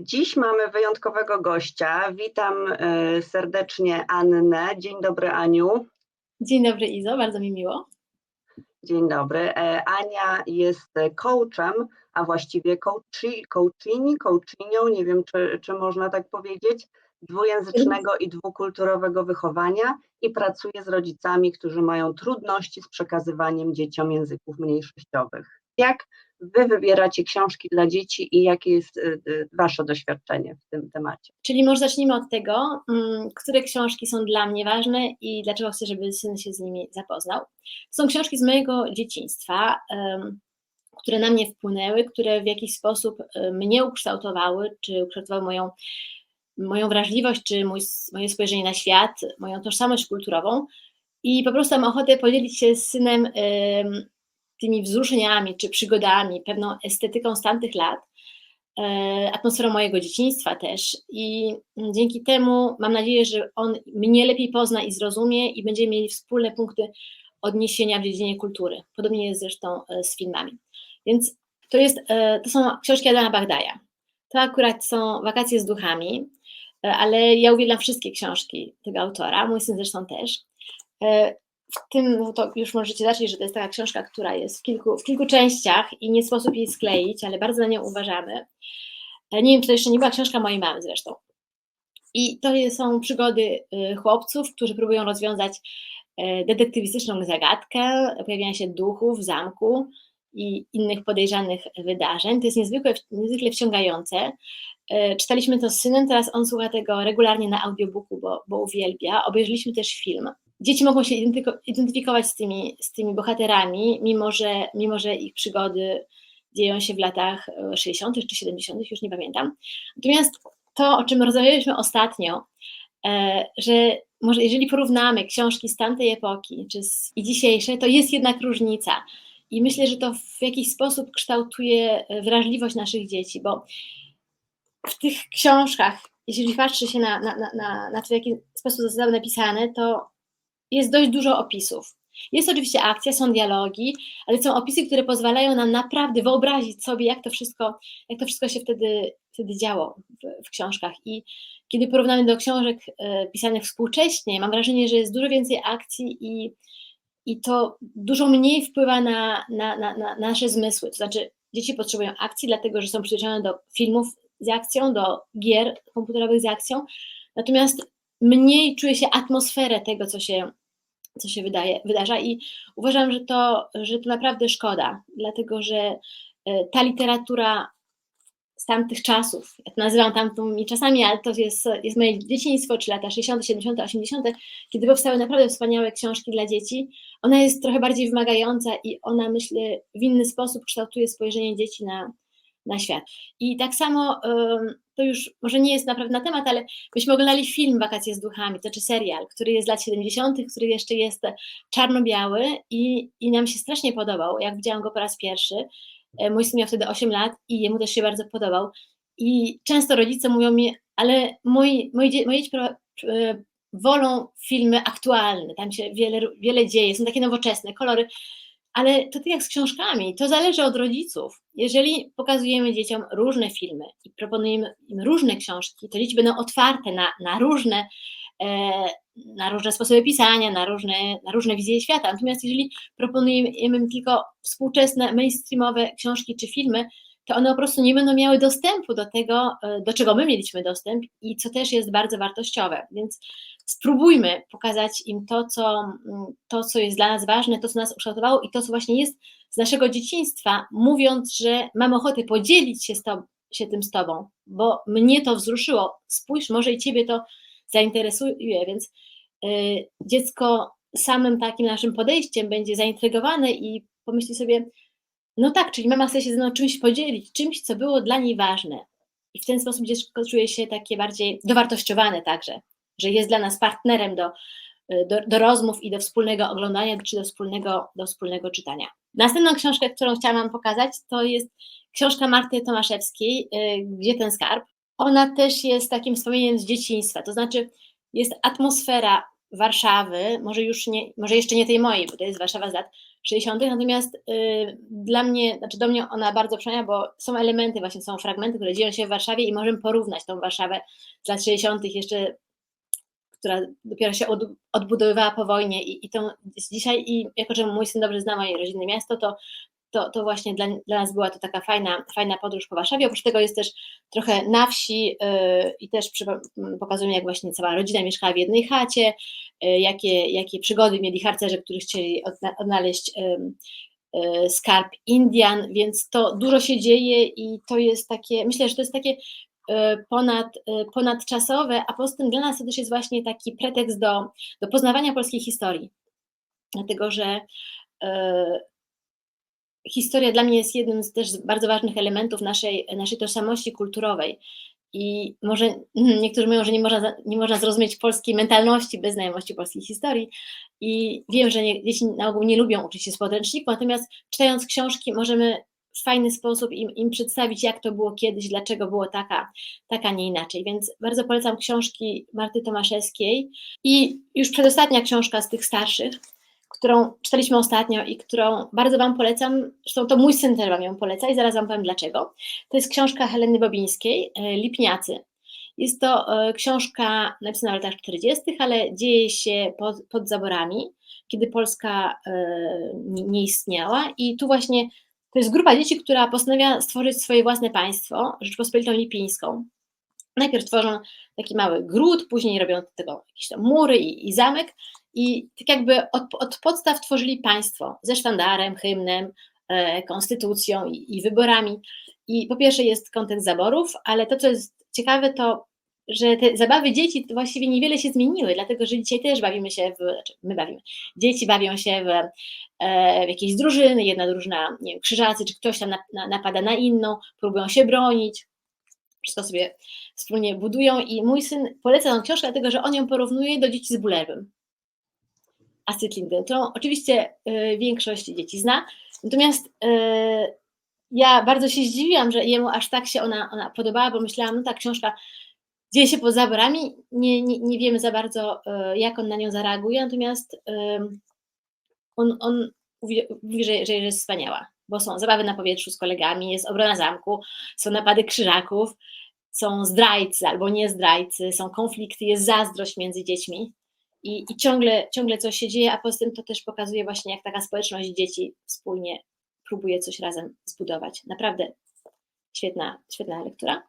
Dziś mamy wyjątkowego gościa. Witam e, serdecznie Annę. Dzień dobry, Aniu. Dzień dobry, Izo, bardzo mi miło. Dzień dobry. E, Ania jest coachem, a właściwie coachi, coachini, coachinią, nie wiem czy, czy można tak powiedzieć, dwujęzycznego i dwukulturowego wychowania i pracuje z rodzicami, którzy mają trudności z przekazywaniem dzieciom języków mniejszościowych. Jak Wy wybieracie książki dla dzieci i jakie jest y, y, Wasze doświadczenie w tym temacie? Czyli może zacznijmy od tego, mm, które książki są dla mnie ważne i dlaczego chcę, żeby syn się z nimi zapoznał. Są książki z mojego dzieciństwa, które na mnie wpłynęły, które w jakiś sposób y, mnie ukształtowały, czy ukształtowały moją, moją wrażliwość, czy mój, moje spojrzenie na świat, moją tożsamość kulturową. I po prostu mam ochotę podzielić się z synem tymi wzruszeniami czy przygodami, pewną estetyką z tamtych lat, e, atmosferą mojego dzieciństwa też. I dzięki temu mam nadzieję, że on mnie lepiej pozna i zrozumie i będziemy mieli wspólne punkty odniesienia w dziedzinie kultury. Podobnie jest zresztą e, z filmami. Więc to, jest, e, to są książki Adama Bagdaja. To akurat są Wakacje z duchami, ale ja uwielbiam wszystkie książki tego autora, mój syn zresztą też w tym, to już możecie zacząć, że to jest taka książka, która jest w kilku, w kilku częściach i nie sposób jej skleić, ale bardzo na nią uważamy. E, nie wiem, czy to jeszcze nie była książka mojej mamy zresztą. I to są przygody y, chłopców, którzy próbują rozwiązać e, detektywistyczną zagadkę, pojawiania się duchów w zamku i innych podejrzanych wydarzeń. To jest niezwykle, niezwykle wciągające. E, czytaliśmy to z synem, teraz on słucha tego regularnie na audiobooku, bo, bo uwielbia. Obejrzeliśmy też film dzieci mogą się identyfikować z tymi, z tymi bohaterami, mimo że, mimo że ich przygody dzieją się w latach 60. czy 70., już nie pamiętam. Natomiast to, o czym rozmawialiśmy ostatnio, e, że może jeżeli porównamy książki z tamtej epoki czy z, i dzisiejsze, to jest jednak różnica. I myślę, że to w jakiś sposób kształtuje wrażliwość naszych dzieci, bo w tych książkach, jeżeli patrzy się na, na, na, na to, w jaki sposób zostały napisane, to jest dość dużo opisów. Jest oczywiście akcja, są dialogi, ale są opisy, które pozwalają nam naprawdę wyobrazić sobie, jak to wszystko, jak to wszystko się wtedy, wtedy działo w, w książkach. I kiedy porównamy do książek e, pisanych współcześnie, mam wrażenie, że jest dużo więcej akcji i, i to dużo mniej wpływa na, na, na, na nasze zmysły. To znaczy, dzieci potrzebują akcji, dlatego że są przyzwyczajone do filmów z akcją, do gier komputerowych z akcją. Natomiast mniej czuję się atmosferę tego, co się, co się wydaje, wydarza i uważam, że to, że to naprawdę szkoda, dlatego że e, ta literatura z tamtych czasów, ja to nazywam tamtymi czasami, ale to jest, jest moje dzieciństwo, czy lata 60., 70., 80., kiedy powstały naprawdę wspaniałe książki dla dzieci, ona jest trochę bardziej wymagająca i ona, myślę, w inny sposób kształtuje spojrzenie dzieci na, na świat. I tak samo to już może nie jest naprawdę na temat, ale myśmy oglądali film Wakacje z duchami, to czy znaczy serial, który jest z lat 70., który jeszcze jest czarno-biały i, i nam się strasznie podobał, jak widziałam go po raz pierwszy. E, mój syn miał wtedy 8 lat i jemu też się bardzo podobał. I często rodzice mówią mi, ale moi, moi, moje dzieci e, wolą filmy aktualne, tam się wiele, wiele dzieje, są takie nowoczesne, kolory ale to tak jak z książkami, to zależy od rodziców. Jeżeli pokazujemy dzieciom różne filmy i proponujemy im różne książki, to dzieci będą otwarte na, na różne e, na różne sposoby pisania, na różne, na różne wizje świata. Natomiast jeżeli proponujemy im tylko współczesne, mainstreamowe książki czy filmy, to one po prostu nie będą miały dostępu do tego, e, do czego my mieliśmy dostęp i co też jest bardzo wartościowe. Więc spróbujmy pokazać im to co, mm, to, co jest dla nas ważne, to, co nas ukształtowało i to, co właśnie jest z naszego dzieciństwa, mówiąc, że mamy ochotę podzielić się, z to, się tym z Tobą, bo mnie to wzruszyło. Spójrz, może i Ciebie to zainteresuje, więc y, dziecko samym takim naszym podejściem będzie zaintrygowane i pomyśli sobie, no tak, czyli mama chce się ze mną czymś podzielić, czymś, co było dla niej ważne. I w ten sposób dziecko czuje się takie bardziej dowartościowane także że jest dla nas partnerem do, do, do, rozmów i do wspólnego oglądania, czy do wspólnego, do wspólnego czytania. Następną książkę, którą chciałam Wam pokazać, to jest książka Marty Tomaszewskiej, y, Gdzie ten skarb? Ona też jest takim wspomnieniem z dzieciństwa, to znaczy jest atmosfera Warszawy, może już nie, może jeszcze nie tej mojej, bo to jest Warszawa z lat 60., natomiast y, dla mnie, znaczy do mnie ona bardzo przemawia, bo są elementy, właśnie są fragmenty, które dzieją się w Warszawie i możemy porównać tą Warszawę z lat 60., jeszcze która dopiero się od, odbudowywała po wojnie i, i tą dzisiaj, i jako że mój syn dobrze zna moje rodzinne miasto, to, to, to właśnie dla, dla nas była to taka fajna, fajna podróż po Warszawie. Oprócz tego jest też trochę na wsi yy, i też przy, pokazujemy, jak właśnie cała rodzina mieszkała w jednej chacie, yy, jakie, jakie przygody mieli harcerze, którzy chcieli odna, odnaleźć yy, skarb Indian, więc to dużo się dzieje i to jest takie, myślę, że to jest takie ponad, ponadczasowe, a poza tym dla nas to też jest właśnie taki pretekst do, do poznawania polskiej historii. Dlatego, że historia dla mnie jest jednym z też bardzo ważnych elementów naszej, naszej tożsamości kulturowej. I może niektórzy mówią, że nie można, nie można zrozumieć polskiej mentalności bez znajomości polskiej historii. I wiem, że nie, dzieci na ogół nie lubią uczyć się z podręczników, natomiast czytając książki możemy w fajny sposób im, im przedstawić, jak to było kiedyś, dlaczego było taka, taka, nie inaczej. Więc bardzo polecam książki Marty Tomaszewskiej. I już przedostatnia książka z tych starszych, którą czytaliśmy ostatnio i którą bardzo Wam polecam, zresztą to mój syn też Wam ją poleca i zaraz Wam powiem dlaczego. To jest książka Heleny Bobińskiej, Lipniacy. Jest to książka napisana w latach 40., ale dzieje się pod, pod zaborami, kiedy Polska nie, nie istniała i tu właśnie to jest grupa dzieci, która postanawia stworzyć swoje własne państwo, Rzeczpospolitą Lipińską. Najpierw tworzą taki mały gród, później robią do tego jakieś tam mury i, i zamek i tak jakby od, od, podstaw tworzyli państwo ze sztandarem, hymnem, e, konstytucją i, i wyborami. I po pierwsze jest kontekst zaborów, ale to, co jest ciekawe, to że te zabawy dzieci właściwie niewiele się zmieniły, dlatego że dzisiaj też bawimy się w, znaczy my bawimy, dzieci bawią się w, e, w jakieś drużyny, jedna drużyna, nie wiem, krzyżacy, czy ktoś tam na, na, napada na inną, próbują się bronić, wszystko sobie wspólnie budują i mój syn poleca tę książkę, dlatego że on ją porównuje do dzieci z Bulewym. Lindgren, którą oczywiście y, większość dzieci zna, natomiast y, ja bardzo się zdziwiłam, że jemu aż tak się ona, ona podobała, bo myślałam, no ta książka dzieje się pod zaborami, nie, nie, nie wiemy za bardzo, y, jak on na nią zareaguje, natomiast on, on mówi że, że jest wspaniała, bo są zabawy na powietrzu z kolegami, jest obrona zamku, są napady krzyżaków, są zdrajcy albo nie zdrajcy, są konflikty, jest zazdrość między dziećmi i, i ciągle, ciągle coś się dzieje, a poza tym to też pokazuje właśnie, jak taka społeczność dzieci wspólnie próbuje coś razem zbudować. Naprawdę świetna, świetna lektura.